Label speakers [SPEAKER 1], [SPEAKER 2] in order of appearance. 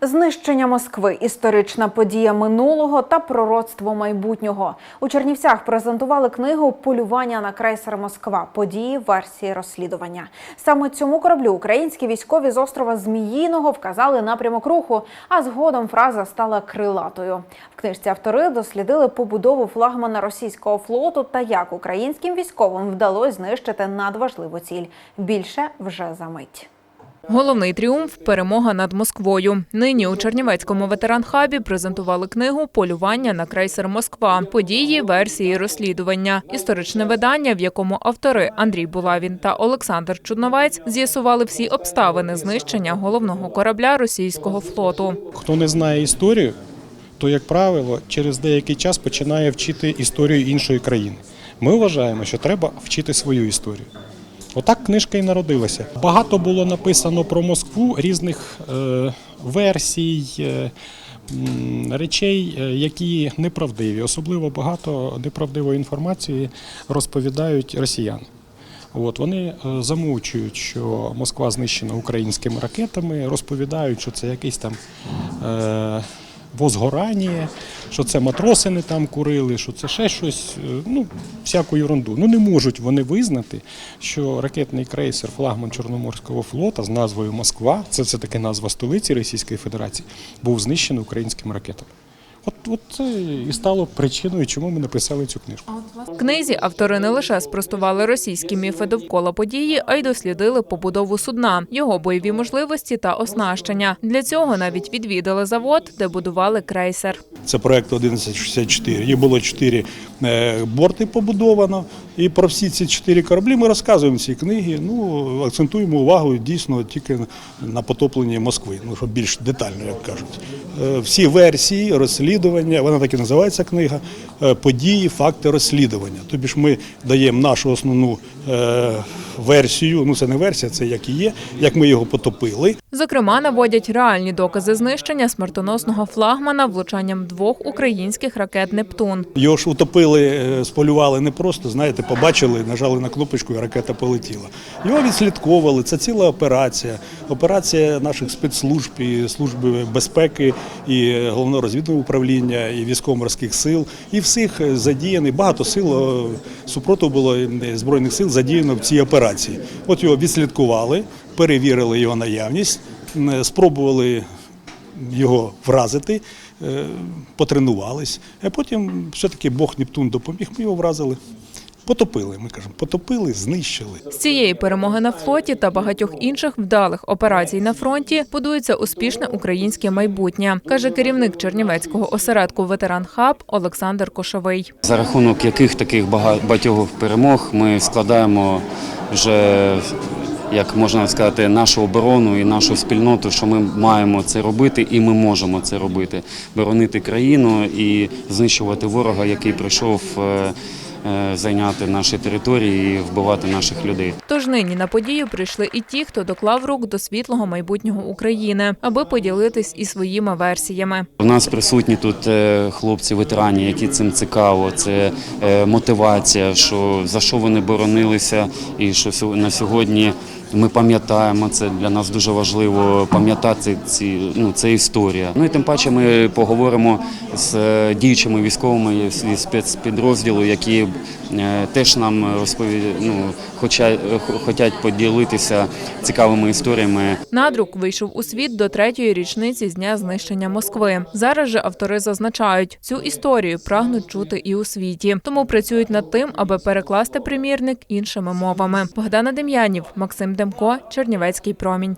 [SPEAKER 1] Знищення Москви історична подія минулого та пророцтво майбутнього. У Чернівцях презентували книгу Полювання на крейсер Москва. Події версії розслідування. Саме цьому кораблю українські військові з острова Зміїного вказали напрямок руху, а згодом фраза стала крилатою. В книжці автори дослідили побудову флагмана російського флоту та як українським військовим вдалося знищити надважливу ціль. Більше вже за мить.
[SPEAKER 2] Головний тріумф перемога над Москвою. Нині у Чернівецькому ветеранхабі презентували книгу Полювання на крейсер Москва. Події, версії розслідування. Історичне видання, в якому автори Андрій Булавін та Олександр Чудновець з'ясували всі обставини знищення головного корабля російського флоту.
[SPEAKER 3] Хто не знає історію, то, як правило, через деякий час починає вчити історію іншої країни. Ми вважаємо, що треба вчити свою історію. Отак книжка і народилася. Багато було написано про Москву різних е, версій, е, речей, е, які неправдиві. Особливо багато неправдивої інформації розповідають росіяни. От вони замовчують, що Москва знищена українськими ракетами, розповідають, що це якийсь там возгорання, що це матроси не там курили, що це ще щось, е, ну, всяку ерунду. Ну не можуть вони визнати, що ракетний крейсер флагман Чорноморського флота з назвою Москва, це, це таки назва столиці Російської Федерації, був знищений українським ракетами. От, от це і стало причиною, чому ми написали цю книжку.
[SPEAKER 2] Книзі автори не лише спростували російські міфи довкола події, а й дослідили побудову судна, його бойові можливості та оснащення. Для цього навіть відвідали завод, де будували крейсер.
[SPEAKER 4] Це проект 1164. Їх було чотири е, борти побудовано. І про всі ці чотири кораблі ми розказуємо в цій книгі. Ну, акцентуємо увагу дійсно тільки на потопленні Москви, ну, щоб більш детально, як кажуть. Е, Всі версії, розслідування, вона так і називається книга, е, події, факти розслідування. Тобі ж ми даємо нашу основну е, версію, ну це не версія, це як і є, як ми його потопили.
[SPEAKER 2] Зокрема, наводять реальні докази знищення смертоносного флагмана влучанням двох українських ракет Нептун.
[SPEAKER 4] Його ж утопили, е, сполювали не просто, знаєте, побачили, нажали на кнопочку і ракета полетіла. Його відслідковували. Це ціла операція. Операція наших спецслужб і служби безпеки, і головного розвідного управління, і військово-морських сил, і всіх е, задіяний. Багато сил е, супротиву було е, збройних сил задіяно в цій операції. От його відслідкували, перевірили його наявність, спробували його вразити, е, потренувались, а потім все-таки Бог Нептун допоміг, ми його вразили. Потопили, ми кажемо, потопили, знищили.
[SPEAKER 2] З цієї перемоги на флоті та багатьох інших вдалих операцій на фронті будується успішне українське майбутнє, каже керівник Чернівецького осередку Ветеран Хаб Олександр Кошовий.
[SPEAKER 5] За рахунок яких таких бага- багатьох перемог ми складаємо вже, як можна сказати, нашу оборону і нашу спільноту, що ми маємо це робити і ми можемо це робити. Боронити країну і знищувати ворога, який прийшов е, зайняти наші території і вбивати наших людей.
[SPEAKER 2] Тож нині на подію прийшли і ті, хто доклав рук до світлого майбутнього України, аби поділитись і своїми версіями.
[SPEAKER 5] У нас присутні тут е, хлопці ветерані, які цим цікаво. Це е, мотивація, що за що вони боронилися, і що на сьогодні ми пам'ятаємо це. Для нас дуже важливо пам'ятати ці ну це історія. Ну і тим паче ми поговоримо з е, діючими військовими зі спецпідрозділу, які е, теж нам розпові... ну, хоча хочуть поділитися цікавими історіями
[SPEAKER 2] Надрук вийшов у світ до третьої річниці з дня знищення Москви. Зараз же автори зазначають, цю історію прагнуть чути і у світі, тому працюють над тим, аби перекласти примірник іншими мовами. Богдана Дем'янів, Максим Демко, Чернівецький промінь.